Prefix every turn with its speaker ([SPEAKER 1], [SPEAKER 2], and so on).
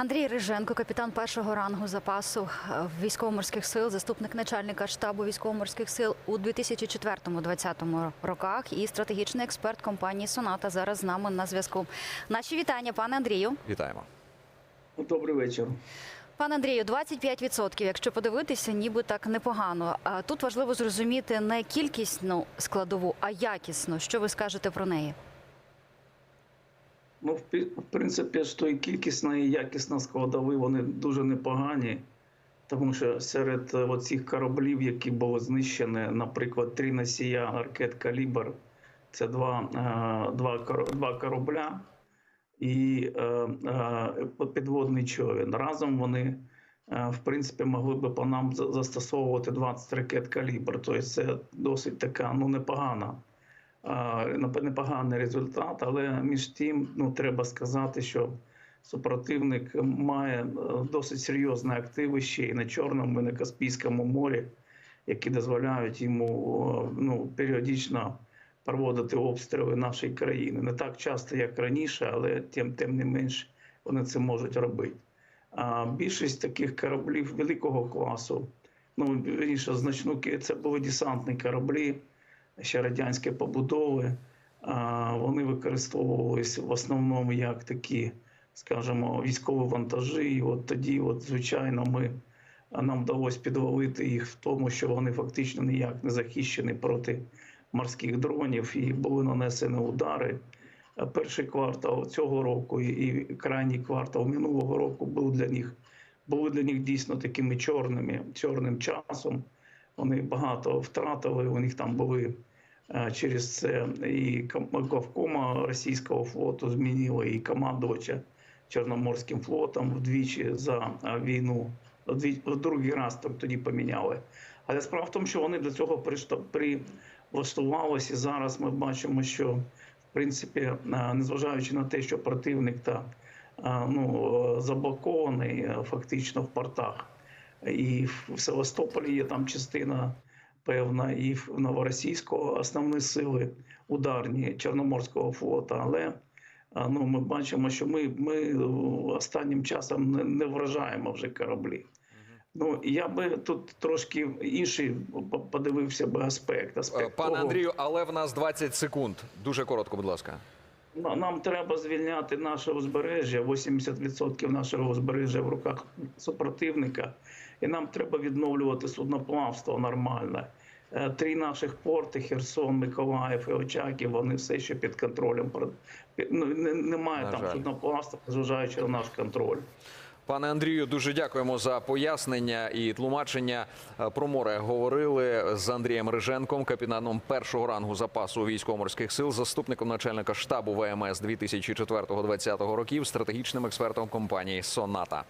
[SPEAKER 1] Андрій Риженко, капітан першого рангу запасу е, військово-морських сил, заступник начальника штабу військово-морських сил у 2004-2020 роках і стратегічний експерт компанії Соната зараз з нами на зв'язку. Наші вітання, пане Андрію.
[SPEAKER 2] Вітаємо.
[SPEAKER 3] Добрий вечір.
[SPEAKER 1] Пане Андрію, 25%, якщо подивитися, ніби так непогано. А тут важливо зрозуміти не кількісну складову, а якісну. Що ви скажете про неї?
[SPEAKER 3] Ну, в принципі, що і кількісна і якісна складови, вони дуже непогані, тому що серед е, оцих кораблів, які були знищені, наприклад, три носія ракет Калібр, це два, е, два, два корабля і е, підводний човен. Разом вони, в принципі, могли би по нам застосовувати 20 ракет Калібр. Тобто це досить така ну, непогана. Непоганий результат, але між тим ну, треба сказати, що супротивник має е, досить серйозні активи ще і на Чорному, і на Каспійському морі, які дозволяють йому е, ну, періодично проводити обстріли нашої країни. Не так часто, як раніше, але тим, тим не менш вони це можуть робити. А більшість таких кораблів великого класу, ну вірніше, значну це були десантні кораблі ще радянські побудови. Вони використовувалися в основному як такі, скажімо, військові вантажі. І от тоді, от, звичайно, ми нам вдалося підловити їх в тому, що вони фактично ніяк не захищені проти морських дронів і були нанесені удари. Перший квартал цього року і крайній квартал минулого року був для них були для них дійсно такими чорними, чорним часом. Вони багато втратили. У них там були через це і ком- главкома російського флоту змінили, і командувача Чорноморським флотом вдвічі за е, війну. В другий раз там тоді поміняли. Але справа в тому, що вони до цього прилаштувалися. І зараз ми бачимо, що в принципі, е, незважаючи на те, що противник та е, ну, е, заблокований е, фактично в портах. І в Севастополі є там частина певна, і в Новоросійського основні сили ударні Чорноморського флоту. Але ну, ми бачимо, що ми, ми останнім часом не, не вражаємо вже кораблі. Ну, я би тут трошки інший подивився би аспект. Аспект
[SPEAKER 2] Пане
[SPEAKER 3] того,
[SPEAKER 2] Андрію, але в нас 20 секунд. Дуже коротко, будь ласка.
[SPEAKER 3] На- Нам треба звільняти наше узбережжя. 80% нашого узбережжя в руках супротивника, і нам треба відновлювати судноплавство нормальне. Е, Три наших порти Херсон, Миколаїв і Очаків, вони все ще під контролем. Ну, немає
[SPEAKER 2] На
[SPEAKER 3] там судноплавства, зважаючи на наш контроль.
[SPEAKER 2] Пане Андрію, дуже дякуємо за пояснення і тлумачення. Е, Про море говорили з Андрієм Риженком, капітаном першого рангу запасу військово-морських сил, заступником начальника штабу ВМС 2004-2020 років, стратегічним експертом компанії Соната.